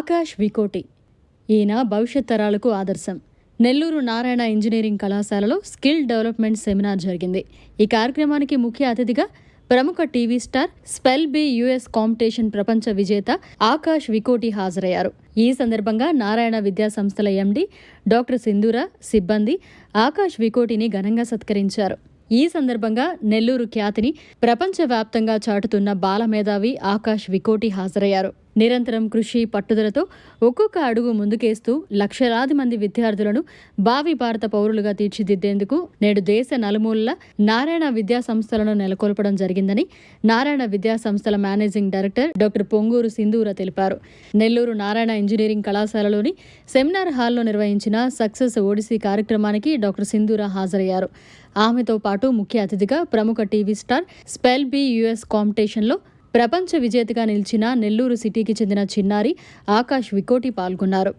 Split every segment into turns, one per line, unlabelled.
ఆకాష్ వికోటి. ఈయన భవిష్యత్ తరాలకు ఆదర్శం. నెల్లూరు నారాయణ ఇంజనీరింగ్ కళాశాలలో స్కిల్ డెవలప్మెంట్ సెమినార్ జరిగింది. ఈ కార్యక్రమానికి ముఖ్య అతిథిగా ప్రముఖ TV star spell bee US competition ప్రపంచ విజేత ఆకాష్ వికోటి హాజరయ్యారు. ఈ సందర్భంగా నారాయణ విద్యా సంస్థల ఎండి డాక్టర్ సింధూర సిబ్బంది ఆకాష్ వికోటిని ఘనంగా సత్కరించారు. ఈ సందర్భంగా నెల్లూరు ఖ్యాతిని ప్రపంచవ్యాప్తంగా చాటుతున్న బాలమేధావి ఆకాష్ వికోటి హాజరయ్యారు. నిరంతరం కృషి పట్టుదలతో ఒక్కొక్క అడుగు ముందుకేస్తూ లక్షలాది మంది విద్యార్థులను భావి భారత పౌరులుగా తీర్చిదిద్దేందుకు నేడు దేశ నలుమూలల నారాయణ విద్యా సంస్థలను నెలకొల్పడం జరిగిందని నారాయణ విద్యా సంస్థల managing director doctor Ponguru Sindhura తెలిపారు. నెల్లూరు నారాయణ ఇంజనీరింగ్ కళాశాలలోని సెమినార్ హాల్లో నిర్వహించిన సక్సెస్ ఓడిసీ కార్యక్రమానికి డాక్టర్ సింధూర హాజరయ్యారు. ఆమెతో పాటు ముఖ్య అతిథిగా ప్రముఖ TV star spell bee US కాంపిటీషన్లో ప్రపంచ విజేతగా నిలిచిన నెల్లూరు సిటీకి చెందిన చిన్నారి ఆకాష్ వికోటి పాల్గొన్నారు.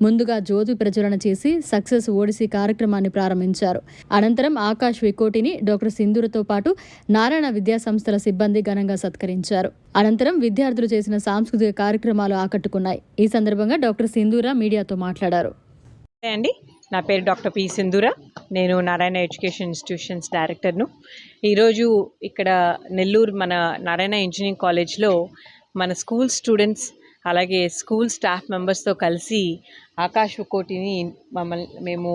ముందుగా జ్యోతి ప్రచురణ చేసి సక్సెస్ ఓడిసీ కార్యక్రమాన్ని ప్రారంభించారు. అనంతరం ఆకాష్ వికోటిని డాక్టర్ సింధూరతో పాటు నారాయణ విద్యా సంస్థల సిబ్బంది ఘనంగా సత్కరించారు. అనంతరం విద్యార్థులు చేసిన సాంస్కృతిక కార్యక్రమాలు ఆకట్టుకున్నాయి. ఈ సందర్భంగా డాక్టర్ సింధూర మీడియాతో మాట్లాడారు.
అండి. నా పేరు డాక్టర్ పి సింధూర. నేను నారాయణ ఎడ్యుకేషన్ ఇన్స్టిట్యూషన్స్ డైరెక్టర్ను. ఈరోజు ఇక్కడ నెల్లూరు మన నారాయణ ఇంజనీరింగ్ కాలేజ్లో మన స్కూల్ స్టూడెంట్స్ అలాగే స్కూల్ స్టాఫ్ మెంబర్స్తో కలిసి ఆకాష్ కోటిని మమ్మల్ని మేము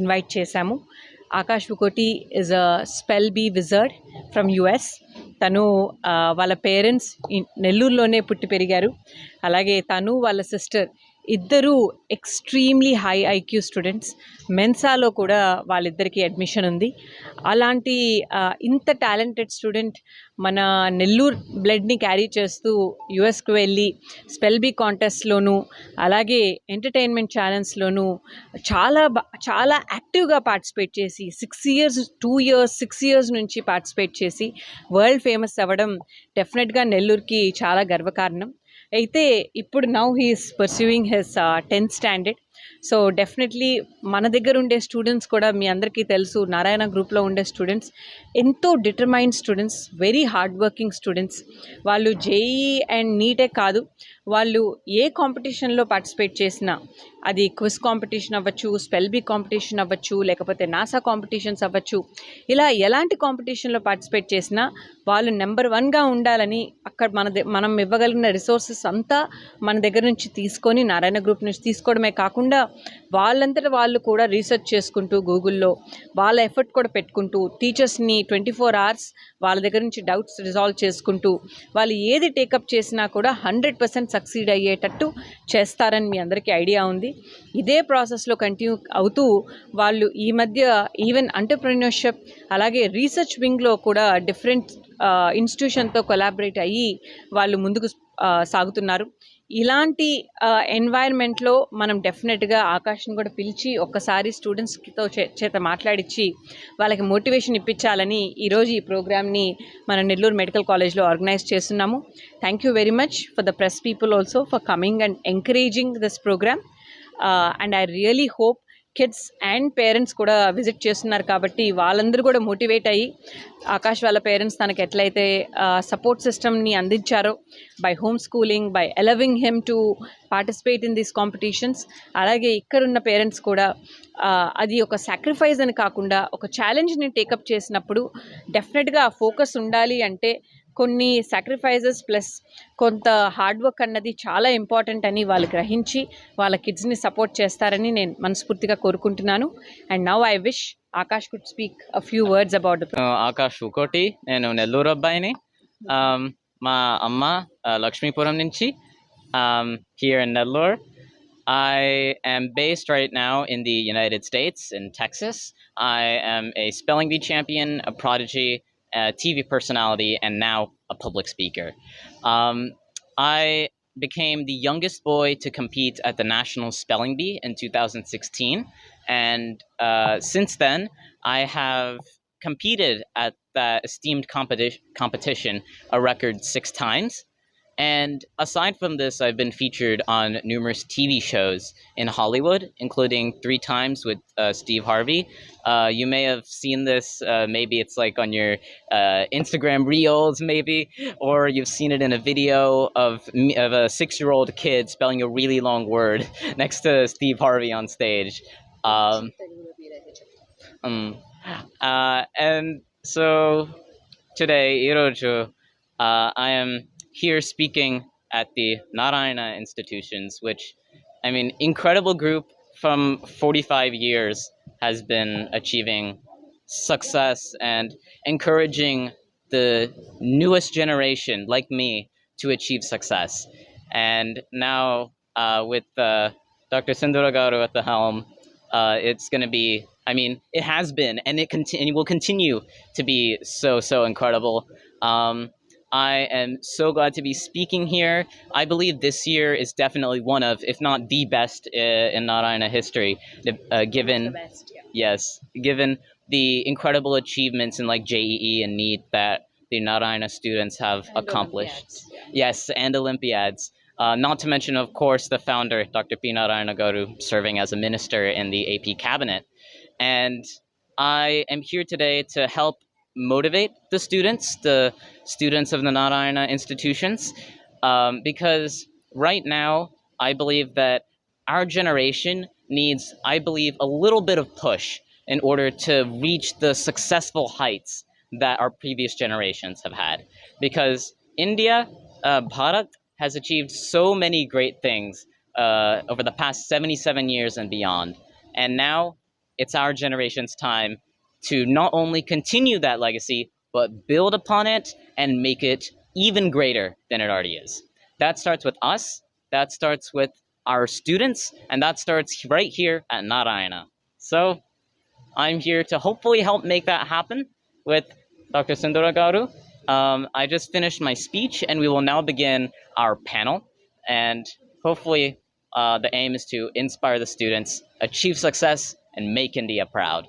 ఇన్వైట్ చేశాము. Akash Koti is a spell bee wizard from US తను వాళ్ళ పేరెంట్స్ నెల్లూరులోనే పుట్టి పెరిగారు. అలాగే తను వాళ్ళ సిస్టర్ ఇద్దరు ఎక్స్ట్రీమ్లీ హై ఐక్యూ స్టూడెంట్స్ మెన్సాలో కూడా వాళ్ళిద్దరికీ అడ్మిషన్ ఉంది. అలాంటి ఇంత టాలెంటెడ్ స్టూడెంట్ మన నెల్లూరు బ్లడ్ని క్యారీ చేస్తూ యుఎస్కి వెళ్ళి స్పెల్ బీ కాంటెస్ట్లోనూ అలాగే ఎంటర్టైన్మెంట్ ఛానల్స్లోనూ చాలా బా చాలా యాక్టివ్గా పార్టిసిపేట్ చేసి six years two years six years నుంచి పార్టిసిపేట్ చేసి వరల్డ్ ఫేమస్ అవ్వడం డెఫినెట్గా నెల్లూరుకి చాలా గర్వకారణం. అయితే ఇప్పుడు now he is pursuing his tenth standard so definitely మన దగ్గర ఉండే స్టూడెంట్స్ కూడా మీ అందరికీ తెలుసు నారాయణ గ్రూప్లో ఉండే స్టూడెంట్స్ ఎంతో determined students very hard working students వాళ్ళు జేఈ అండ్ నీటే కాదు వాళ్ళు ఏ కాంపిటీషన్లో పార్టిసిపేట్ చేసినా అది క్విజ్ కాంపిటీషన్ అవ్వచ్చు స్పెల్ బీ కాంపిటీషన్ అవ్వచ్చు లేకపోతే నాసా కాంపిటీషన్స్ అవ్వచ్చు. ఇలా ఎలాంటి కాంపిటీషన్లో పార్టిసిపేట్ చేసినా వాళ్ళు నెంబర్ వన్గా ఉండాలని అక్కడ మన మనం ఇవ్వగలిగిన రిసోర్సెస్ అంతా మన దగ్గర నుంచి తీసుకొని నారాయణ గ్రూప్ నుంచి తీసుకోవడమే కాకుండా వాళ్ళంతట వాళ్ళు కూడా రీసెర్చ్ చేసుకుంటూ గూగుల్లో వాళ్ళ ఎఫర్ట్ కూడా పెట్టుకుంటూ టీచర్స్ని ట్వంటీ ఫోర్ అవర్స్ వాళ్ళ దగ్గర నుంచి డౌట్స్ రిజాల్వ్ చేసుకుంటూ వాళ్ళు ఏది టేకప్ చేసినా కూడా హండ్రెడ్ పర్సెంట్ సక్సీడ్ అయ్యేటట్టు చేస్తారని మీ అందరికీ ఐడియా ఉంది. ఇదే ప్రాసెస్లో కంటిన్యూ అవుతూ వాళ్ళు ఈ మధ్య ఈవెన్ ఎంటర్ప్రెన్యూర్షిప్ అలాగే రీసెర్చ్ వింగ్లో కూడా డిఫరెంట్ ఇన్స్టిట్యూషన్తో కొలాబరేట్ అయ్యి వాళ్ళు ముందుకు సాగుతున్నారు. ఇలాంటి ఎన్వైర్న్మెంట్లో మనం డెఫినెట్గా ఆకాశం కూడా పిలిచి ఒక్కసారి స్టూడెంట్స్తో చే చేత మాట్లాడించి వాళ్ళకి మోటివేషన్ ఇప్పించాలని ఈరోజు ఈ ప్రోగ్రామ్ని మన నెల్లూరు మెడికల్ కాలేజ్లో ఆర్గనైజ్ చేస్తున్నాము. Thank you very much for the press people also for coming and encouraging this program. And I really hope kids and parents కూడా విజిట్ చేస్తున్నారు కాబట్టి వాళ్ళందరూ కూడా మోటివేట్ అయ్యి ఆకాష్ వాళ్ళ పేరెంట్స్ తనకి ఎట్లయితే సపోర్ట్ సిస్టమ్ని అందించారో by home schooling by allowing him to participate in these competitions అలాగే ఇక్కడున్న పేరెంట్స్ కూడా అది ఒక సాక్రిఫైస్ అని కాకుండా ఒక ఛాలెంజ్ని టేకప్ చేసినప్పుడు డెఫినెట్గా ఆ ఫోకస్ ఉండాలి అంటే కొన్ని సాక్రిఫైజెస్ ప్లస్ కొంత హార్డ్ వర్క్ అన్నది చాలా ఇంపార్టెంట్ అని వాళ్ళు గ్రహించి వాళ్ళ కిడ్స్ని సపోర్ట్ చేస్తారని నేను మనస్ఫూర్తిగా కోరుకుంటున్నాను. And now I wish Akash could speak a few words about
Akash Ukoti నేను నెల్లూరు అబ్బాయిని. Um, మా అమ్మ uh, లక్ష్మీపురం నుంచి. Here in Nellore I am based right now in the United States, in Texas. I am a spelling bee champion, a prodigy, a TV personality, and now a public speaker. Um, I became the youngest boy to compete at the National Spelling Bee in 2016. And uh, since then, I have competed at that esteemed competi- competition a record six times. And aside from this, I've been featured on numerous TV shows in Hollywood, including three times with uh, Steve Harvey. Uh, you may have seen this, uh, maybe it's like on your uh, Instagram reels, maybe, or you've seen it in a video of, of a six year old kid spelling a really long word next to Steve Harvey on stage. Um, um, and so today, Iroju, uh, I am here speaking at the Narayana institutions, which, I mean, incredible group from 45 years has been achieving success and encouraging the newest generation like me to achieve success. And now, uh, with uh, Dr. Sindhura Garu at the helm, uh, it's going to be, I mean, it has been, and it, conti- and it will continue to be so, so incredible. Um, I am so glad to be speaking here. I believe this year is definitely one of, if not the best uh, in Narayana history, uh, given yes, given the incredible achievements in like JEE and NEET that the Narayana students have accomplished. Yes, and Olympiads. Uh, not to mention, of course, the founder, Dr. P. Narayana Garu, serving as a minister in the AP cabinet. And I am here today to help motivate the students, the students of the Narayana institutions, um, because right now, I believe that our generation needs, I believe, a little bit of push in order to reach the successful heights that our previous generations have had. Because India, uh, Bharat, has achieved so many great things uh, over the past 77 years and beyond. And now it's our generation's time to not only continue that legacy, but build upon it and make it even greater than it already is. That starts with us, that starts with our students, and that starts right here at Narayana. So I'm here to hopefully help make that happen with Dr. Sundara Garu. Um, I just finished my speech, and we will now begin our panel. And hopefully, uh, the aim is to inspire the students, achieve success, and make India proud.